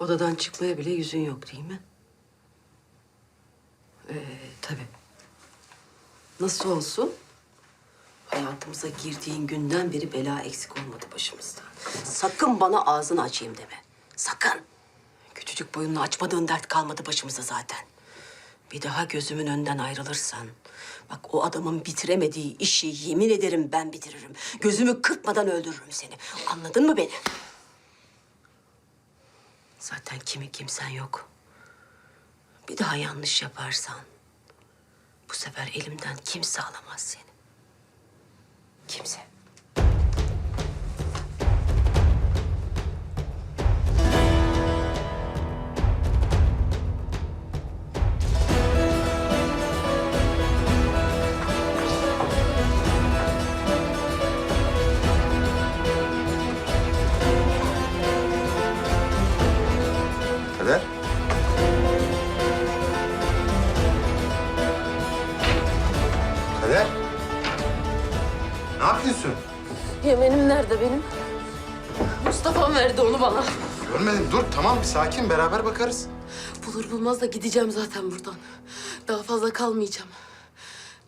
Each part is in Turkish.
Odadan çıkmaya bile yüzün yok değil mi? Ee, tabii. Nasıl olsun? Hayatımıza girdiğin günden beri bela eksik olmadı başımızda. Sakın bana ağzını açayım deme. Sakın. Küçücük boyunla açmadığın dert kalmadı başımıza zaten. Bir daha gözümün önünden ayrılırsan... Bak o adamın bitiremediği işi yemin ederim ben bitiririm. Gözümü kırpmadan öldürürüm seni. Anladın mı beni? Zaten kimi kimsen yok. Bir daha yanlış yaparsan... Bu sefer elimden kimse alamaz seni. Kimse. Kader. Ne yapıyorsun? Yemenim nerede benim? Mustafa'm verdi onu bana. Görmedim. Dur tamam bir sakin beraber bakarız. Bulur bulmaz da gideceğim zaten buradan. Daha fazla kalmayacağım.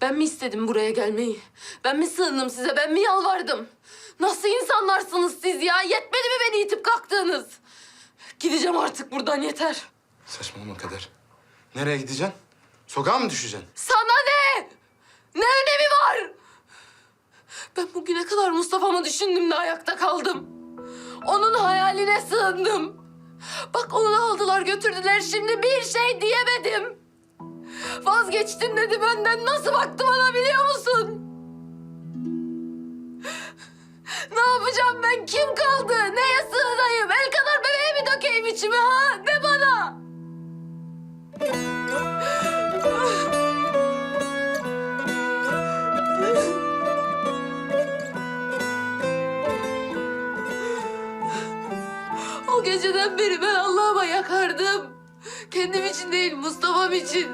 Ben mi istedim buraya gelmeyi? Ben mi sığındım size? Ben mi yalvardım? Nasıl insanlarsınız siz ya? Yetmedi mi beni itip kalktığınız? Gideceğim artık buradan yeter. Saçmalama Kader. Nereye gideceksin? Sokağa mı düşeceksin? Sana ne? Ne önemi var? Ben bugüne kadar Mustafa'mı düşündüm de ayakta kaldım. Onun hayaline sığındım. Bak onu aldılar götürdüler şimdi bir şey diyemedim. Vazgeçtin dedi benden nasıl baktı bana biliyor musun? Ne yapacağım ben? Kim kaldı? Neye sığınayım? El kadar bebeğe mi dökeyim içime ha? Ne bana? Geceden beri ben Allah'ıma yakardım. Kendim için değil, Mustafa'm için.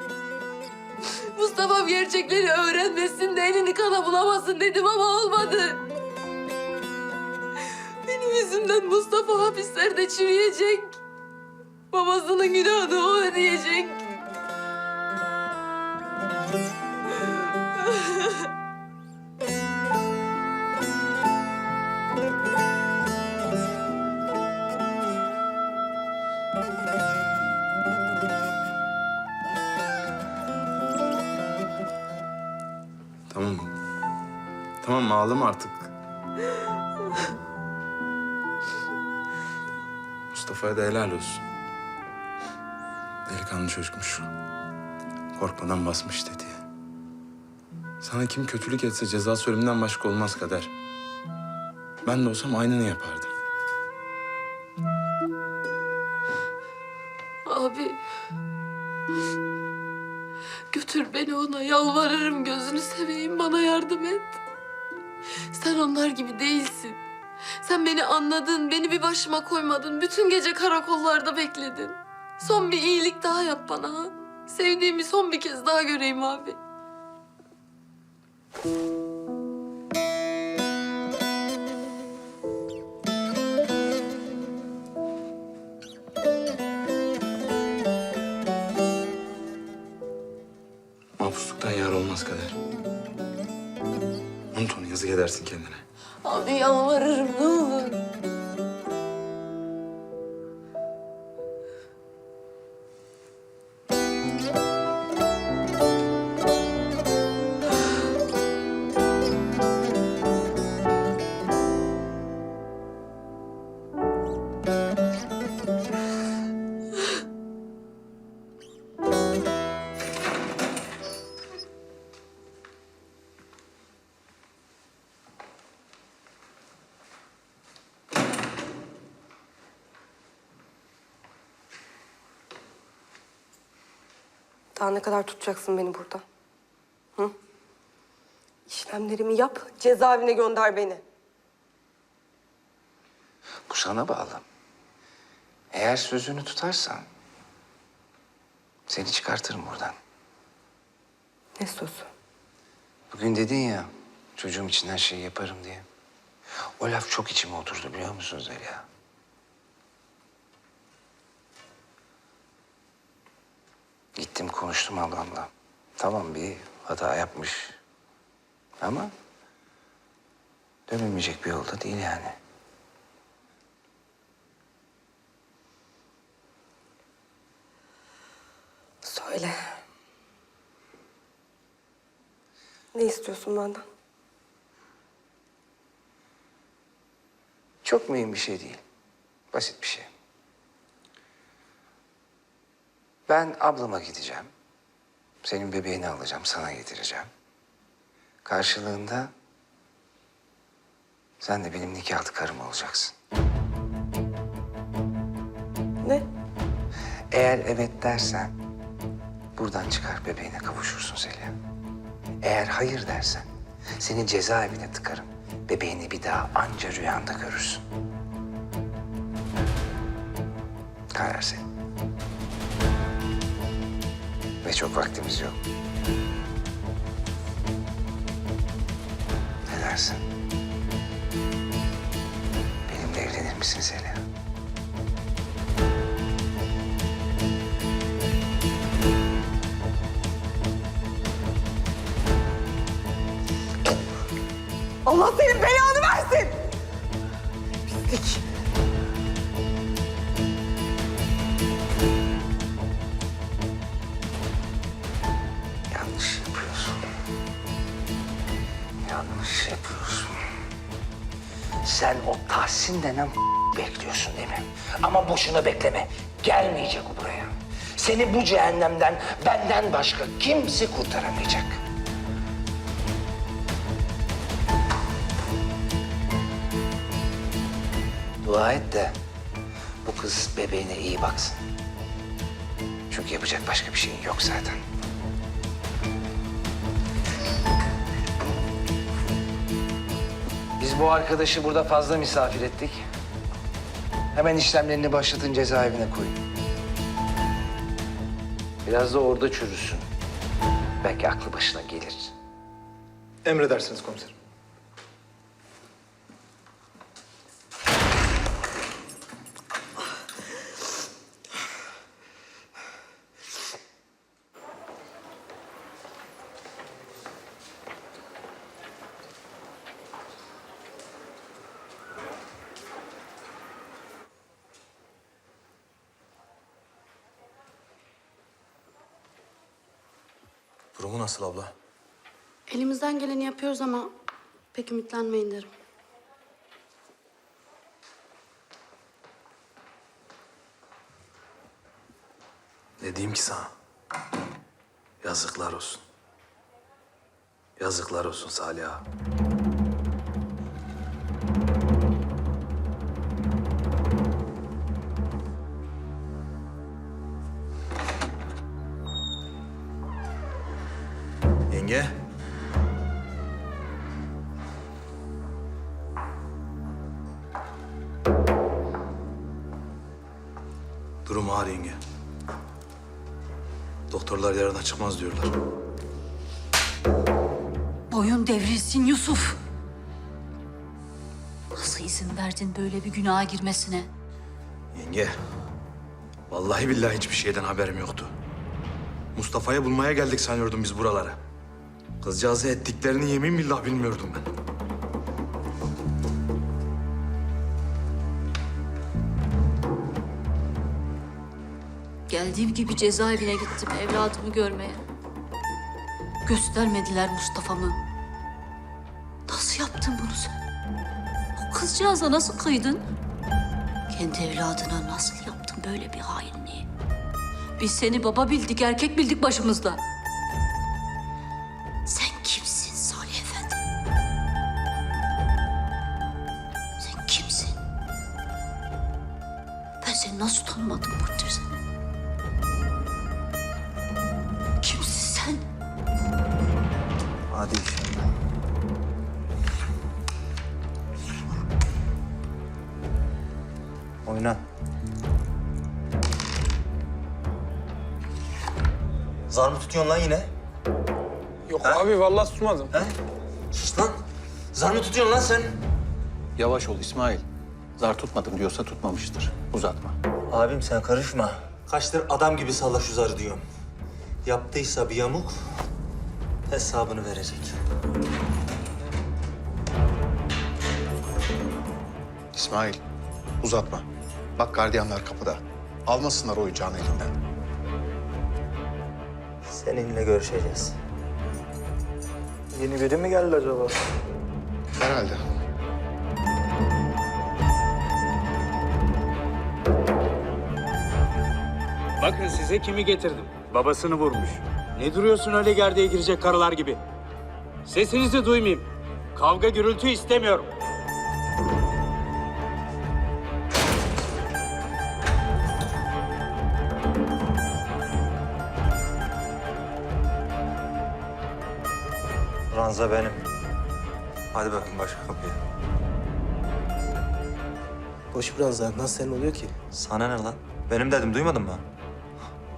Mustafa'm gerçekleri öğrenmesin de elini kana bulamasın dedim ama olmadı. Benim yüzümden Mustafa hapislerde çürüyecek. Babasının günahını o ödeyecek. Tamam ağlama artık. Mustafa'ya da helal olsun. Delikanlı çocukmuş. Korkmadan basmış dedi. Sana kim kötülük etse ceza ölümden başka olmaz kader. Ben de olsam aynını yapardım. Abi. Götür beni ona yalvarırım gözünü seveyim bana yardım et. Sen onlar gibi değilsin. Sen beni anladın, beni bir başıma koymadın. Bütün gece karakollarda bekledin. Son bir iyilik daha yap bana ha. Sevdiğimi son bir kez daha göreyim abi. Edersin kendine. Abi yalvarırım ne. Daha ne kadar tutacaksın beni burada? Hı? İşlemlerimi yap, cezaevine gönder beni. Bu sana bağlı. Eğer sözünü tutarsan seni çıkartırım buradan. Ne sözü? Bugün dedin ya çocuğum için her şeyi yaparım diye. O laf çok içime oturdu biliyor musun Zeliha? Gittim konuştum ablamla. Tamam bir hata yapmış. Ama dönülmeyecek bir yolda değil yani. Söyle. Ne istiyorsun benden? Çok mühim bir şey değil. Basit bir şey. Ben ablama gideceğim. Senin bebeğini alacağım, sana getireceğim. Karşılığında sen de benim nikahlı karım olacaksın. Ne? Eğer evet dersen buradan çıkar bebeğine kavuşursun Zeliha. Eğer hayır dersen seni cezaevine tıkarım. Bebeğini bir daha anca rüyanda görürsün. Karar senin. Ve çok vaktimiz yok. Ne dersin? Benimle evlenir misin Zeliha? Allah senin belanı Denen bekliyorsun değil mi? Ama boşuna bekleme. Gelmeyecek o buraya. Seni bu cehennemden benden başka kimse kurtaramayacak. Dua et de bu kız bebeğine iyi baksın. Çünkü yapacak başka bir şeyin yok zaten. Bu arkadaşı burada fazla misafir ettik. Hemen işlemlerini başlatın cezaevine koyun. Biraz da orada çürüsün. Belki aklı başına gelir. Emredersiniz komiserim. Durumu nasıl abla? Elimizden geleni yapıyoruz ama pek ümitlenmeyin derim. Ne diyeyim ki sana? Yazıklar olsun. Yazıklar olsun Salih ağa. Doktorlar yarına çıkmaz diyorlar. Boyun devrilsin Yusuf. Nasıl izin verdin böyle bir günaha girmesine? Yenge, vallahi billahi hiçbir şeyden haberim yoktu. Mustafa'yı bulmaya geldik sanıyordum biz buralara. Kızcağızı ettiklerini yemin billah bilmiyordum ben. Geldiğim gibi cezaevine gittim evladımı görmeye. Göstermediler Mustafa'mı. Nasıl yaptın bunu sen? O kızcağıza nasıl kıydın? Kendi evladına nasıl yaptın böyle bir hainliği? Biz seni baba bildik, erkek bildik başımızda. Sen kimsin Salih Efendi? Sen kimsin? Ben seni nasıl tanımadım bunca Hadi inşallah. Oyna. Zar mı tutuyorsun lan yine? Yok abi vallahi tutmadım. He? Sus lan. Zar mı tutuyorsun lan sen? Yavaş ol İsmail. Zar tutmadım diyorsa tutmamıştır. Uzatma. Abim sen karışma. Kaçtır adam gibi salla şu zarı diyorum. Yaptıysa bir yamuk hesabını verecek. İsmail, uzatma. Bak gardiyanlar kapıda. Almasınlar oyuncağını elinden. Seninle görüşeceğiz. Yeni biri mi geldi acaba? Herhalde. Bakın size kimi getirdim. Babasını vurmuş. Ne duruyorsun öyle gerdeğe girecek karılar gibi? Sesinizi duymayayım. Kavga gürültü istemiyorum. Ranza benim. Hadi bakın başka kapıya. Boş biraz daha. Nasıl senin oluyor ki? Sana ne lan? Benim dedim duymadın mı?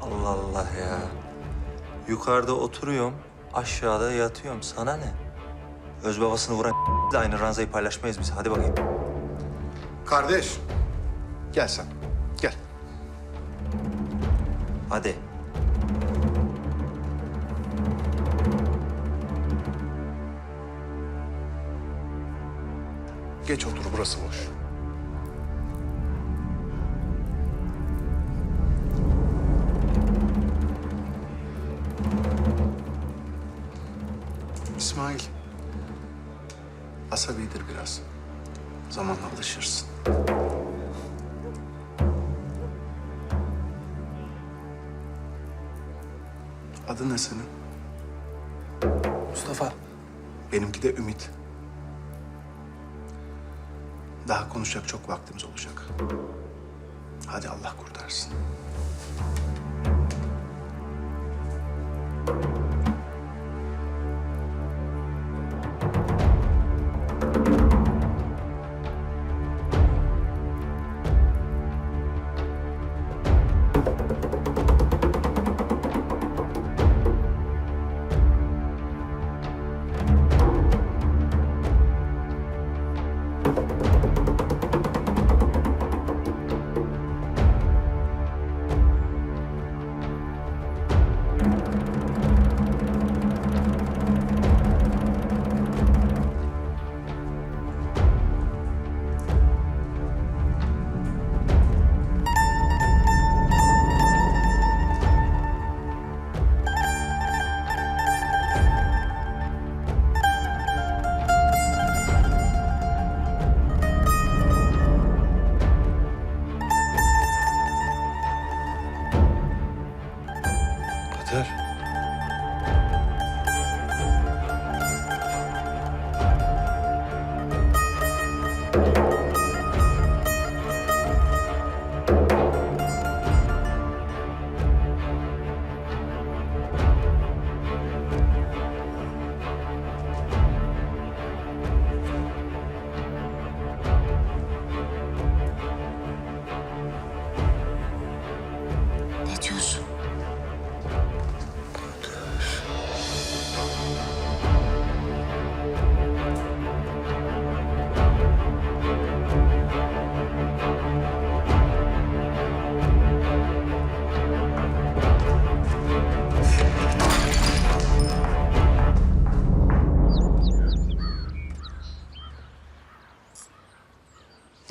Allah Allah ya. Yukarıda oturuyorum, aşağıda yatıyorum. Sana ne? Öz babasını vuran de aynı ranzayı paylaşmayız biz. Hadi bakayım. Kardeş, gel sen. Gel. Hadi. Geç otur, burası boş. Asabidir biraz. Zamanla alışırsın. Adın ne senin? Mustafa. Benimki de Ümit. Daha konuşacak çok vaktimiz olacak. Hadi Allah kurtarsın.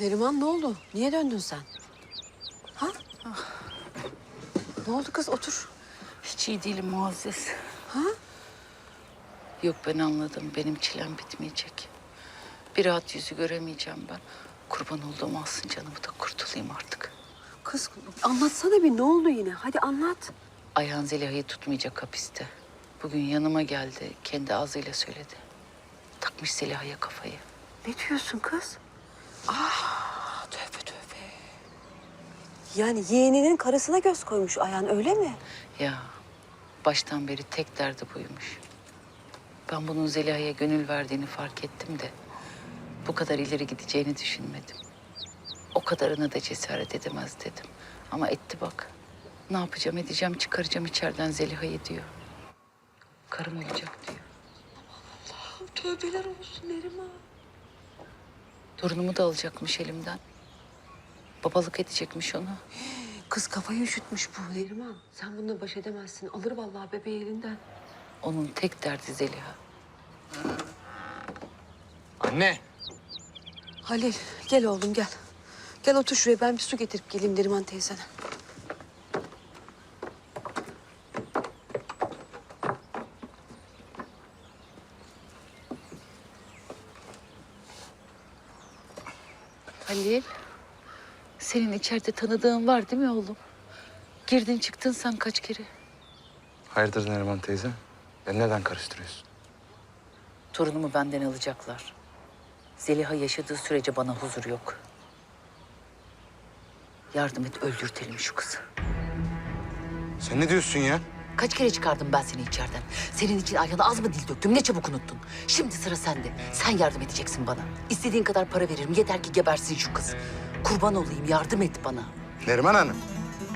Neriman ne oldu? Niye döndün sen? Ha? Ne oldu kız? Otur. Hiç iyi değilim Muazzez. Ha? Yok ben anladım. Benim çilem bitmeyecek. Bir rahat yüzü göremeyeceğim ben. Kurban olduğum alsın canımı da kurtulayım artık. Kız anlatsana bir ne oldu yine? Hadi anlat. Ayhan Zeliha'yı tutmayacak hapiste. Bugün yanıma geldi. Kendi ağzıyla söyledi. Takmış Zeliha'ya kafayı. Ne diyorsun kız? Ah. Yani yeğeninin karısına göz koymuş Ayhan öyle mi? Ya baştan beri tek derdi buymuş. Ben bunun Zeliha'ya gönül verdiğini fark ettim de... ...bu kadar ileri gideceğini düşünmedim. O kadarına da cesaret edemez dedim. Ama etti bak. Ne yapacağım edeceğim çıkaracağım içeriden Zeliha'yı diyor. Karım olacak diyor. Tövbeler olsun Neriman. Torunumu da alacakmış elimden. Babalık edecekmiş ona. Kız kafayı üşütmüş bu Neriman. Sen bununla baş edemezsin. Alır vallahi bebeği elinden. Onun tek derdi Zeliha. Anne. Halil gel oğlum gel. Gel otur şuraya ben bir su getirip geleyim Neriman teyzene. Halil, senin içeride tanıdığın var değil mi oğlum? Girdin çıktın sen kaç kere? Hayırdır Neriman teyze? Beni neden karıştırıyorsun? Torunumu benden alacaklar. Zeliha yaşadığı sürece bana huzur yok. Yardım et öldürtelim şu kızı. Sen ne diyorsun ya? Kaç kere çıkardım ben seni içeriden? Senin için Ayhan'a az mı dil döktüm? Ne çabuk unuttun. Şimdi sıra sende. Sen yardım edeceksin bana. İstediğin kadar para veririm. Yeter ki gebersin şu kız. Kurban olayım yardım et bana. Neriman Hanım.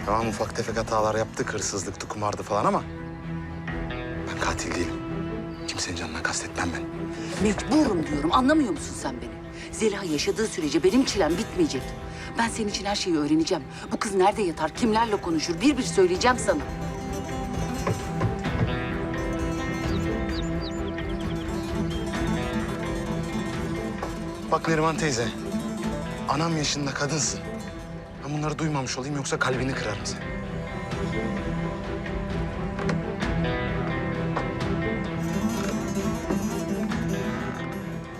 Tamam ufak tefek hatalar yaptık, hırsızlıktı, kumardı falan ama... Ben katil değilim. Kimsenin canına kastetmem ben. Mecburum diyorum. Anlamıyor musun sen beni? Zeliha yaşadığı sürece benim çilem bitmeyecek. Ben senin için her şeyi öğreneceğim. Bu kız nerede yatar, kimlerle konuşur bir bir söyleyeceğim sana. Bak Neriman teyze, anam yaşında kadınsın. Ben bunları duymamış olayım yoksa kalbini kırarım senin.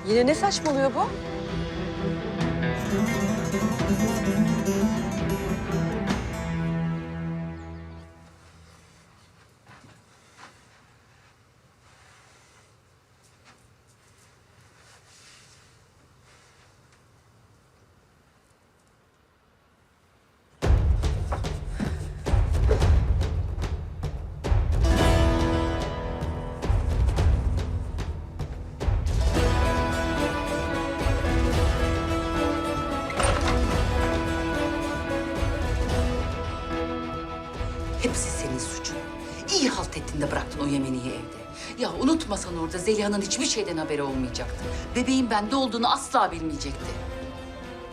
Yine ne saçmalıyor bu? Yemeni'yi evde. Ya unutmasan orada Zeliha'nın hiçbir şeyden haberi olmayacaktı. Bebeğin bende olduğunu asla bilmeyecekti.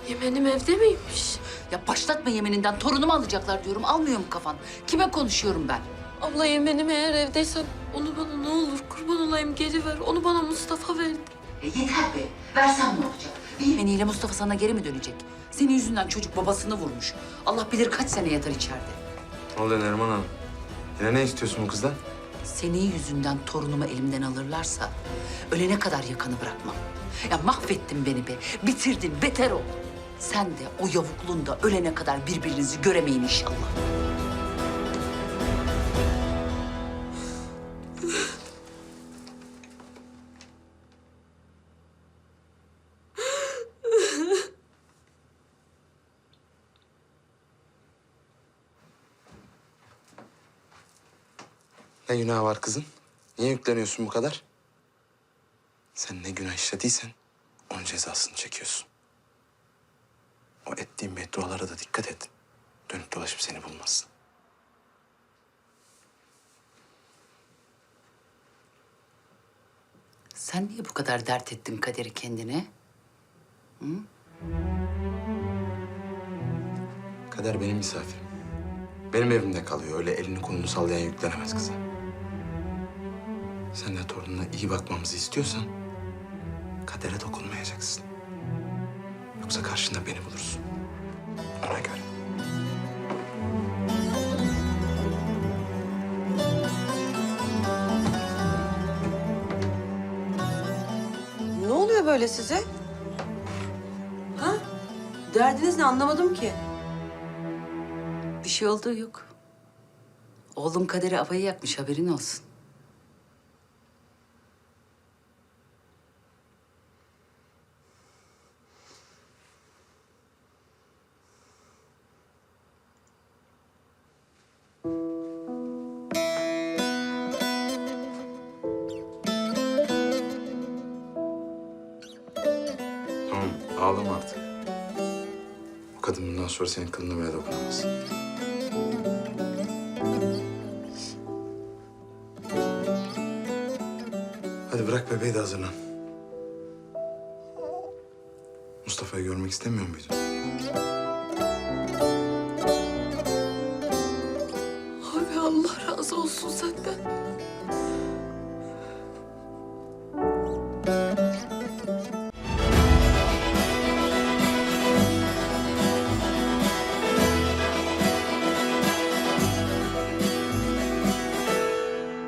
Yemenim evde miymiş? Ya başlatma Yemeni'nden torunumu alacaklar diyorum. Almıyor mu kafan? Kime konuşuyorum ben? Abla yemenim eğer evdeysen onu bana ne olur kurban olayım geri ver. Onu bana Mustafa verdi. E yeter be. Versen ne olacak? Bir Yemeni ile Mustafa sana geri mi dönecek? Senin yüzünden çocuk babasını vurmuş. Allah bilir kaç sene yatar içeride. Ne oluyor Neriman Hanım? Yine ne istiyorsun bu kızdan? Senin yüzünden torunumu elimden alırlarsa ölene kadar yakanı bırakmam. Ya mahvettin beni be. Bitirdin, beter ol. Sen de o yavukluğun da ölene kadar birbirinizi göremeyin inşallah. Ne günah var kızın? Niye yükleniyorsun bu kadar? Sen ne günah işlediysen onun cezasını çekiyorsun. O ettiğin beddualara da dikkat et. Dönüp dolaşıp seni bulmasın. Sen niye bu kadar dert ettin kaderi kendine? Kader benim misafirim. Benim evimde kalıyor. Öyle elini kolunu sallayan yüklenemez kıza. Sen de torununa iyi bakmamızı istiyorsan kadere dokunmayacaksın. Yoksa karşında beni bulursun. Ona göre. Ne oluyor böyle size? Ha? Derdiniz ne anlamadım ki. Bir şey olduğu yok. Oğlum kaderi avayı yakmış haberin olsun. artık. O kadın bundan sonra senin kılına bile dokunamaz. Hadi bırak bebeği de hazırlan. Mustafa'yı görmek istemiyor muydun? Abi Allah razı olsun senden.